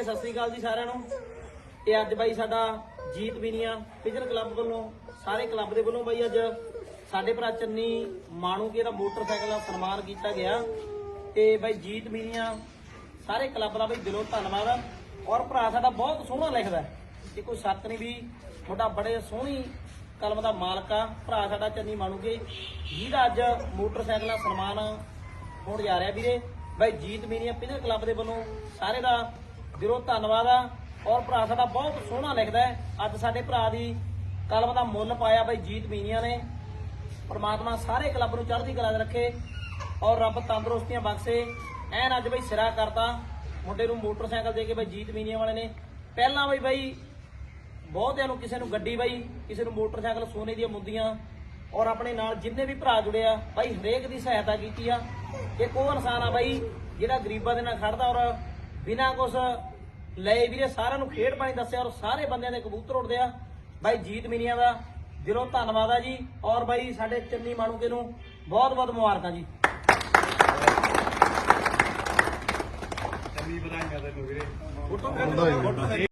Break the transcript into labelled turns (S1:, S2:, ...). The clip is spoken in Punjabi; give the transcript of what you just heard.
S1: ਕੇ ਸਤਿ ਸ੍ਰੀ ਅਕਾਲ ਜੀ ਸਾਰਿਆਂ ਨੂੰ। ਤੇ ਅੱਜ ਬਾਈ ਸਾਡਾ ਜੀਤ ਵੀਨੀਆ ਪਿਜਨ ਕਲੱਬ ਵੱਲੋਂ, ਸਾਰੇ ਕਲੱਬ ਦੇ ਵੱਲੋਂ ਬਾਈ ਅੱਜ ਸਾਡੇ ਭਰਾ ਚੰਨੀ ਮਾਣੂਕੇ ਦਾ ਮੋਟਰਸਾਈਕਲ ਦਾ ਸਨਮਾਨ ਕੀਤਾ ਗਿਆ। ਤੇ ਬਾਈ ਜੀਤ ਵੀਨੀਆ ਸਾਰੇ ਕਲੱਬ ਦਾ ਬਾਈ ਦਿਲੋਂ ਧੰਨਵਾਦ ਔਰ ਭਰਾ ਸਾਡਾ ਬਹੁਤ ਸੋਹਣਾ ਲਿਖਦਾ ਹੈ। ਇਹ ਕੋਈ ਸ਼ੱਕ ਨਹੀਂ ਵੀ, ਤੁਹਾਡਾ ਬੜੇ ਸੋਹਣੀ ਕਲਮ ਦਾ ਮਾਲਕ ਆ। ਭਰਾ ਸਾਡਾ ਚੰਨੀ ਮਾਣੂਕੇ ਜਿਹਦਾ ਅੱਜ ਮੋਟਰਸਾਈਕਲ ਦਾ ਸਨਮਾਨ ਹੋਣ ਜਾ ਰਿਹਾ ਵੀਰੇ। ਬਾਈ ਜੀਤ ਮੀਨੀਆ ਪਿਜਨ ਕਲੱਬ ਦੇ ਵੱਲੋਂ, ਸਾਰੇ ਦਾ ਦਿਲੋਂ ਧੰਨਵਾਦ ਆ। ਔਰ ਭਰਾ ਸਾਡਾ ਬਹੁਤ ਸੋਹਣਾ ਲਿਖਦਾ ਹੈ। ਅੱਜ ਸਾਡੇ ਭਰਾ ਦੀ ਕਲਮ ਦਾ ਮੁੱਲ ਪਾਇਆ ਬਈ ਜੀਤ ਮੀਨੀਆ ਨੇ। ਪਰਮਾਤਮਾ ਸਾਰੇ ਕਲੱਬ ਨੂੰ ਚੜ੍ਹਦੀ ਕਲਾ 'ਚ ਰੱਖੇ। ਔਰ ਰੱਬ ਤੰਦਰੁਸਤੀਆਂ ਬਖਸ਼ੇ। ਐਨ ਅੱਜ ਬਈ ਸਿਰਾ ਕਰਤਾ। ਮੁੰਡੇ ਨੂੰ ਮੋਟਰਸਾਈਕਲ ਦੇ ਕੇ ਬਈ ਜੀਤ ਮੀਨੀਆਂ ਵਾਲੇ ਨੇ। ਪਹਿਲਾਂ ਬਈ ਬਈ ਬਹੁਤਿਆਂ ਨੂੰ ਕਿਸੇ ਨੂੰ ਗੱਡੀ ਬਈ, ਕਿਸੇ ਨੂੰ ਮੋਟਰਸਾਈਕਲ ਸੋਨੇ ਦੀਆਂ ਮੁੰਦੀਆਂ। ਔਰ ਆਪਣੇ ਨਾਲ ਜਿੰਨੇ ਵੀ ਭਰਾ ਜੁੜੇ ਆ, ਬਾਈ ਹਰੇਕ ਦੀ ਸਹਾਇਤਾ ਕੀਤੀ ਆ। ਇੱਕ ਉਹ ਇਨਸਾਨ ਆ ਬਾਈ ਜਿਹੜਾ ਗਰੀਬਾਂ ਦੇ ਨਾਲ ਖੜਦਾ ਔਰ ਬਿਨਾਂ ਕੁਛ ਲਏ ਵੀਰੇ ਸਾਰਿਆਂ ਨੂੰ ਖੇਡ ਪਾਣੀ ਦੱਸਿਆ ਔਰ ਸਾਰੇ ਬੰਦਿਆਂ ਦੇ ਕਬੂਤਰ ਉੱਡਦੇ ਆ। ਬਾਈ ਜੀਤ ਮੀਨੀਆ ਦਾ ਦਿਲੋਂ ਧੰਨਵਾਦ ਆ ਜੀ। ਔਰ ਬਾਈ ਸਾਡੇ ਚੰਨੀ ਮਾਣੂਕੇ ਨੂੰ ਬਹੁਤ ਬਹੁਤ ਮੁਬਾਰਕਾਂ ਜੀ।
S2: ਚੰਗੀ ਵਧਾਈਆਂ ਤੈਨੂੰ ਵੀਰੇ।